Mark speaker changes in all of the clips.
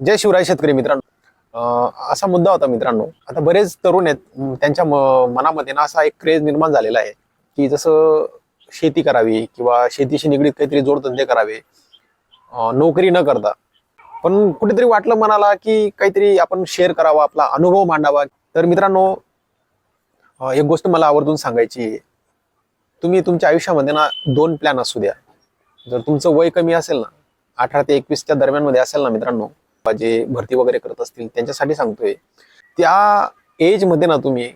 Speaker 1: जय शिवराय शेतकरी मित्रांनो. असा मुद्दा होता मित्रांनो. आता बरेच तरुण आहेत त्यांच्या मनामध्ये ना असा एक क्रेज निर्माण झालेला आहे की जसं शेती करावी किंवा शेतीशी निगडीत काहीतरी जोडधंदे करावे नोकरी न करता. पण कुठेतरी वाटलं मनाला की काहीतरी आपण शेअर करावा आपला अनुभव मांडावा. तर मित्रांनो एक गोष्ट मला आवर्जून सांगायची आहे. तुम्ही तुमच्या आयुष्यामध्ये ना दोन प्लॅन असू द्या. जर तुमचं वय कमी असेल ना अठरा ते एकवीसच्या दरम्यानमध्ये असेल ना मित्रांनो जे भरती वगैरे करत असतील त्यांच्यासाठी सांगतोय. त्या एजमध्ये ना तुम्ही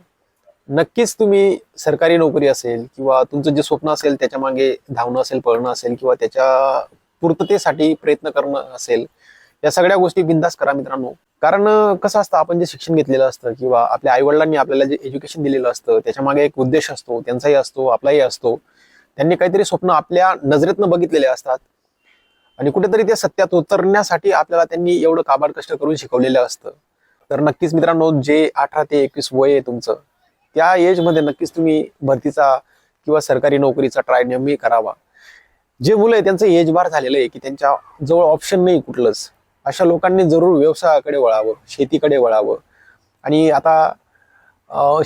Speaker 1: नक्कीच तुम्ही सरकारी नोकरी असेल किंवा तुमचं जे स्वप्न असेल त्याच्यामागे धावणं असेल पळणं असेल किंवा त्याच्या पूर्ततेसाठी प्रयत्न करणं असेल या सगळ्या गोष्टी बिंदास करा मित्रांनो. कारण कसं असतं आपण जे शिक्षण घेतलेलं असतं किंवा आपल्या आईवडिलांनी आपल्याला जे एज्युकेशन दिलेलं असतं त्याच्यामागे एक उद्देश असतो त्यांचाही असतो आपलाही असतो. त्यांनी काहीतरी स्वप्न आपल्या नजरेतनं बघितलेले असतात. आणि कुठेतरी ते सत्यात उतरण्यासाठी आपल्याला त्यांनी एवढं काबाड कष्ट करून शिकवलेलं असतं. तर नक्कीच मित्रांनो जे अठरा ते एकवीस वय आहे तुमचं त्या एजमध्ये नक्कीच तुम्ही भरतीचा किंवा सरकारी नोकरीचा ट्राय नेहमी करावा. जे मुलं आहे त्यांचं एज बार झालेलं आहे की त्यांच्या जवळ ऑप्शन नाही कुठलंच. अशा लोकांनी जरूर व्यवसायाकडे वळावं शेतीकडे वळावं. आणि आता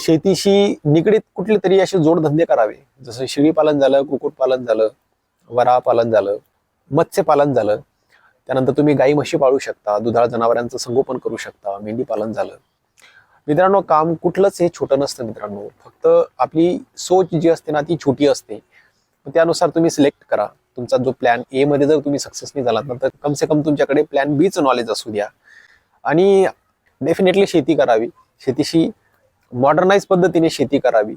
Speaker 1: शेतीशी निगडीत कुठले तरी असे जोडधंदे करावे. जसं शेळीपालन झालं कुक्कुटपालन झालं वरापालन झालं. मत्स्यपालन झालं. त्यानंतर तुम्ही गाई म्हशी पाळू शकता दुधाळ जनावरांचं संगोपन करू शकता मेंढी पालन झालं. मित्रांनो काम कुठलंच हे छोटं नसतं मित्रांनो. फक्त आपली सोच जी असते ना ती छोटी असते. त्यानुसार तुम्ही सिलेक्ट करा. तुमचा जो प्लॅन ए मध्ये जर तुम्ही सक्सेस नाही झालात ना तर कम से कम तुमच्याकडे प्लॅन बीचं नॉलेज असू द्या. आणि डेफिनेटली शेती करावी. शेतीशी मॉडर्नाइज पद्धतीने शेती करावी.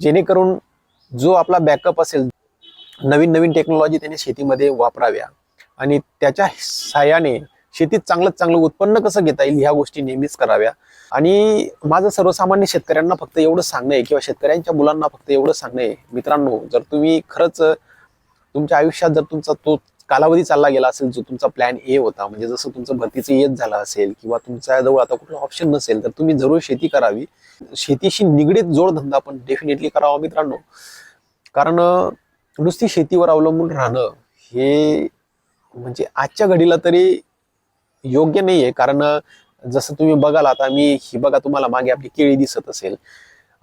Speaker 1: जेणेकरून जो आपला बॅकअप असेल नवीन नवीन टेक्नॉलॉजी त्याने शेतीमध्ये वापराव्या. आणि त्याच्या साह्याने शेतीत चांगलं चांगलं उत्पन्न कसं घेता येईल ह्या गोष्टी नेहमीच कराव्या. आणि माझं सर्वसामान्य शेतकऱ्यांना फक्त एवढं सांगणं आहे किंवा शेतकऱ्यांच्या मुलांना फक्त एवढं सांगणं आहे. मित्रांनो जर तुम्ही खरंच तुमच्या आयुष्यात जर तुमचा तो कालावधी चालला गेला असेल जो तुमचा प्लॅन ए होता म्हणजे जसं तुमचं भरतीचं येत झालं असेल किंवा तुमच्या जवळ आता कुठलं ऑप्शन नसेल तर तुम्ही जरूर शेती करावी. शेतीशी निगडीत जोडधंदा पण डेफिनेटली करावा मित्रांनो. कारण नुसती शेतीवर अवलंबून राहणं हे म्हणजे आजच्या घडीला तरी योग्य नाही आहे कारण जसं तुम्ही बघाल आता मी ही बघा तुम्हाला मागे आपली केळी दिसत असेल.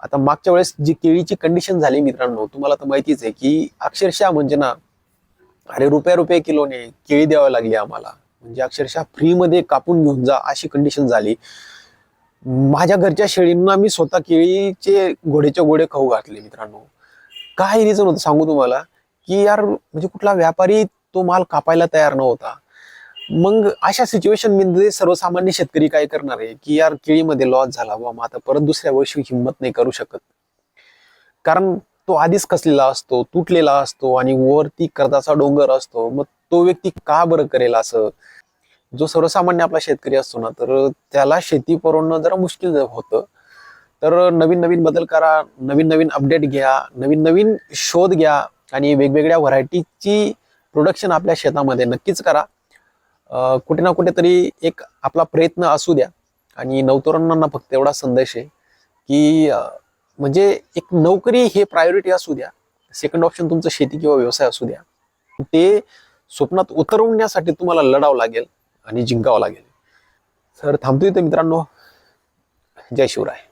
Speaker 1: आता मागच्या वेळेस जी केळीची कंडिशन झाली मित्रांनो तुम्हाला तर माहितीच आहे की अक्षरशः म्हणजे ना अरे रुपया रुपये किलोने केळी द्यावी लागली आम्हाला. म्हणजे अक्षरशः फ्रीमध्ये कापून घेऊन जा अशी कंडिशन झाली. माझ्या घरच्या शेळींना मी स्वतः केळीचे घोडेचे घोडे खाऊ घातले मित्रांनो. काय रिझन होतं सांगू तुम्हाला की यार म्हणजे कुठला व्यापारी तो माल कापायला तयार नव्हता. मग अशा सिच्युएशनमध्ये सर्वसामान्य शेतकरी काय करणार आहे की यार केळीमध्ये लॉस झाला वा मग आता परत दुसऱ्या वर्षी हिंमत नाही करू शकत. कारण तो आधीच कसलेला असतो तुटलेला असतो आणि वरती कर्जाचा डोंगर असतो मग तो व्यक्ती का बरं करेल असं? जो सर्वसामान्य आपला शेतकरी असतो ना तर त्याला शेती परवडणं जरा मुश्किल होतं. तर नवीन नवीन बदल करा नवीन नवीन अपडेट घ्या नवीन नवीन शोध घ्या आणि वेगवेगळ्या व्हरायटीची प्रोडक्शन आपल्या शेतामध्ये नक्कीच करा. कुठे ना कुठेतरी एक आपला प्रयत्न असू द्या आणि नवतरुणांना फक्त एवढा संदेश आहे की म्हणजे एक नोकरी हे प्रायोरिटी असू द्या. सेकंड ऑप्शन तुमचं शेती किंवा व्यवसाय असू द्या. ते स्वप्नात उतरवण्यासाठी तुम्हाला लढावं लागेल आणि जिंकावं लागेल. तर थांबतो इथे मित्रांनो. जय शिवराय.